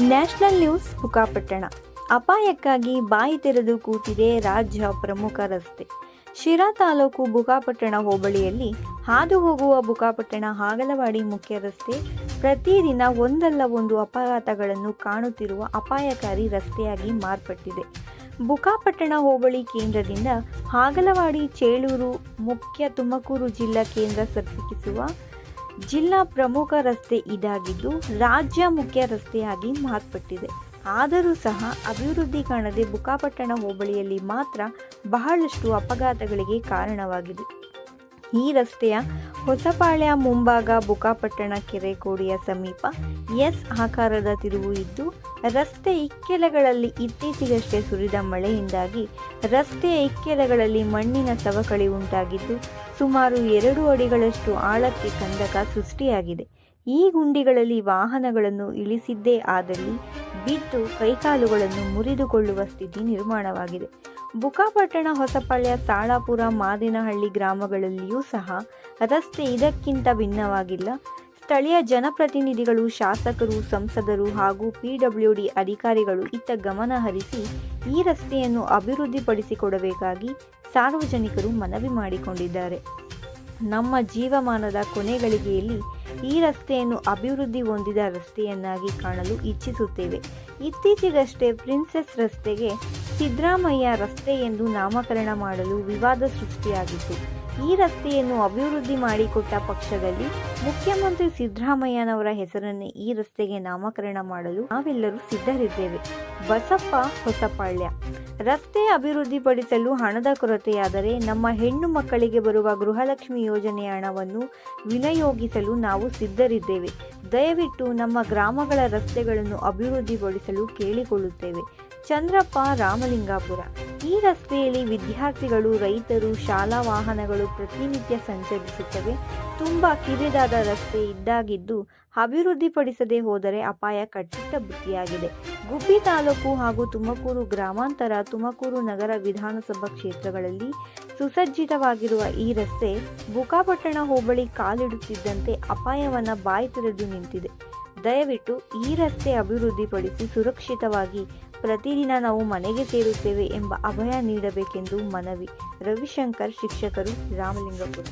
National news Bukkapatna ಅಪಾಯಕ್ಕಾಗಿ ಬಾಯಿ ತೆರೆದು ಕೂತಿದೆ ರಾಜ್ಯ ಪ್ರಮುಖ ರಸ್ತೆ. ಶಿರಾ ತಾಲೂಕು ಬುಕಾಪಟ್ಟಣ ಹೋಬಳಿಯಲ್ಲಿ ಹಾದು ಹೋಗುವ ಬುಕಾಪಟ್ಟಣ ಹಾಗಲವಾಡಿ ಮುಖ್ಯ ರಸ್ತೆ. ಪ್ರತಿದಿನ ಒಂದಲ್ಲ ಒಂದು ಅಪಘಾತಗಳನ್ನು ಕಾಣುತ್ತಿರುವ ಅಪಾಯಕಾರಿ ರಸ್ತೆಯಾಗಿ ಮಾರ್ಪಟ್ಟಿದೆ. ಬುಕಾಪಟ್ಟಣ ಹೋಬಳಿ ಕೇಂದ್ರದಿಂದ ಹಾಗಲವಾಡಿ ಚೇಳೂರು, ಮುಖ್ಯ ತುಮಕೂರು ಜಿಲ್ಲಾ ಕೇಂದ್ರ ಸಂಪರ್ಕಿಸುವ ಜಿಲ್ಲಾ ಪ್ರಮುಖ ರಸ್ತೆ ಇದಾಗಿದ್ದು ರಾಜ್ಯ ಮುಖ್ಯ ರಸ್ತೆಯಾಗಿ ಮಾರ್ಪಟ್ಟಿದೆ. ಆದರೂ ಸಹ ಅಭಿವೃದ್ಧಿ ಕಾಣದೆ ಬುಕಾಪಟ್ಟಣ ಹೋಬಳಿಯಲ್ಲಿ ಮಾತ್ರ ಬಹಳಷ್ಟು ಅಪಘಾತಗಳಿಗೆ ಕಾರಣವಾಗಿದೆ. ಈ ರಸ್ತೆಯ ಹೊಸಪಾಳ್ಯ ಮುಂಭಾಗ ಬುಕಾಪಟ್ಟಣ ಕೆರೆ ಕೋಡಿಯ ಸಮೀಪ ಎಸ್ ಆಕಾರದ ತಿರುವು ಇದ್ದು, ರಸ್ತೆ ಇಕ್ಕೆಲೆಗಳಲ್ಲಿ ಇತ್ತೀಚೆಗಷ್ಟೇ ಸುರಿದ ಮಳೆಯಿಂದಾಗಿ ರಸ್ತೆಯ ಇಕ್ಕೆಲೆಗಳಲ್ಲಿ ಮಣ್ಣಿನ ಸವಕಳಿ ಉಂಟಾಗಿದ್ದು, ಸುಮಾರು ಎರಡು ಅಡಿಗಳಷ್ಟು ಆಳಕ್ಕೆ ಕಂದಕ ಸೃಷ್ಟಿಯಾಗಿದೆ. ಈ ಗುಂಡಿಗಳಲ್ಲಿ ವಾಹನಗಳನ್ನು ಇಳಿಸಿದ್ದೇ ಆದಲ್ಲಿ ಬಿದ್ದು ಕೈಕಾಲುಗಳನ್ನು ಮುರಿದುಕೊಳ್ಳುವ ಸ್ಥಿತಿ ನಿರ್ಮಾಣವಾಗಿದೆ. ಬುಕ್ಕಾಪಟ್ಟಣ ಹೊಸಪಾಳ್ಯ ತಾಳಾಪುರ ಮಾದಿನಹಳ್ಳಿ ಗ್ರಾಮಗಳಲ್ಲಿಯೂ ಸಹ ರಸ್ತೆ ಇದಕ್ಕಿಂತ ಭಿನ್ನವಾಗಿಲ್ಲ. ಸ್ಥಳೀಯ ಜನಪ್ರತಿನಿಧಿಗಳು, ಶಾಸಕರು, ಸಂಸದರು ಹಾಗೂ ಪಿಡಬ್ಲ್ಯೂಡಿ ಅಧಿಕಾರಿಗಳು ಇತ್ತ ಗಮನ ಹರಿಸಿ ಈ ರಸ್ತೆಯನ್ನು ಅಭಿವೃದ್ಧಿಪಡಿಸಿಕೊಡಬೇಕಾಗಿ ಸಾರ್ವಜನಿಕರು ಮನವಿ ಮಾಡಿಕೊಂಡಿದ್ದಾರೆ. ನಮ್ಮ ಜೀವಮಾನದ ಕೊನೆಗಳಿಗೆಯಲ್ಲಿ ಈ ರಸ್ತೆಯನ್ನು ಅಭಿವೃದ್ಧಿ ಹೊಂದಿದ ರಸ್ತೆಯನ್ನಾಗಿ ಕಾಣಲು ಇಚ್ಛಿಸುತ್ತೇವೆ. ಇತ್ತೀಚೆಗಷ್ಟೇ ಪ್ರಿನ್ಸೆಸ್ ರಸ್ತೆಗೆ ಸಿದ್ದರಾಮಯ್ಯ ರಸ್ತೆ ಎಂದು ನಾಮಕರಣ ಮಾಡಲು ವಿವಾದ ಸೃಷ್ಟಿಯಾಗಿತ್ತು. ಈ ರಸ್ತೆಯನ್ನು ಅಭಿವೃದ್ಧಿ ಮಾಡಿಕೊಟ್ಟ ಪಕ್ಷದಲ್ಲಿ ಮುಖ್ಯಮಂತ್ರಿ ಸಿದ್ದರಾಮಯ್ಯನವರ ಹೆಸರನ್ನೇ ಈ ರಸ್ತೆಗೆ ನಾಮಕರಣ ಮಾಡಲು ನಾವೆಲ್ಲರೂ ಸಿದ್ಧರಿದ್ದೇವೆ. ಬಸಪ್ಪ ಹೊಸಪಾಳ್ಯ. ರಸ್ತೆ ಅಭಿವೃದ್ಧಿಪಡಿಸಲು ಹಣದ ಕೊರತೆಯಾದರೆ ನಮ್ಮ ಹೆಣ್ಣು ಮಕ್ಕಳಿಗೆ ಬರುವ ಗೃಹಲಕ್ಷ್ಮಿ ಯೋಜನೆಯ ಹಣವನ್ನು ವಿನಿಯೋಗಿಸಲು ನಾವು ಸಿದ್ಧರಿದ್ದೇವೆ. ದಯವಿಟ್ಟು ನಮ್ಮ ಗ್ರಾಮಗಳ ರಸ್ತೆಗಳನ್ನು ಅಭಿವೃದ್ಧಿಪಡಿಸಲು ಕೇಳಿಕೊಳ್ಳುತ್ತೇವೆ. ಚಂದ್ರಪ್ಪ ರಾಮಲಿಂಗಾಪುರ. ಈ ರಸ್ತೆಯಲ್ಲಿ ವಿದ್ಯಾರ್ಥಿಗಳು, ರೈತರು, ಶಾಲಾ ವಾಹನಗಳು ಪ್ರತಿನಿತ್ಯ ಸಂಚರಿಸುತ್ತವೆ. ತುಂಬ ಕಿರಿದಾದ ರಸ್ತೆ ಇದ್ದಾಗಿದ್ದು ಅಭಿವೃದ್ಧಿಪಡಿಸದೆ ಹೋದರೆ ಅಪಾಯ ಕಟ್ಟಿಟ್ಟ ಬುದ್ಧಿಯಾಗಿದೆ ಗುಬ್ಬಿ ತಾಲೂಕು ಹಾಗೂ ತುಮಕೂರು ಗ್ರಾಮಾಂತರ, ತುಮಕೂರು ನಗರ ವಿಧಾನಸಭಾ ಕ್ಷೇತ್ರಗಳಲ್ಲಿ ಸುಸಜ್ಜಿತವಾಗಿರುವ ಈ ರಸ್ತೆ ಬುಕಾಪಟ್ಟಣ ಹೋಬಳಿ ಕಾಲಿಡುತ್ತಿದ್ದಂತೆ ಅಪಾಯವನ್ನು ಬಾಯಿ ತೆರೆದು ನಿಂತಿದೆ. ದಯವಿಟ್ಟು ಈ ರಸ್ತೆ ಅಭಿವೃದ್ಧಿಪಡಿಸಿ ಸುರಕ್ಷಿತವಾಗಿ ಪ್ರತಿದಿನ ನಾವು ಮನೆಗೆ ಸೇರುತ್ತೇವೆ ಎಂಬ ಅಭಯ ನೀಡಬೇಕೆಂದು ಮನವಿ ರವಿಶಂಕರ್ ಶಿಕ್ಷಕರು ರಾಮಲಿಂಗಪುರ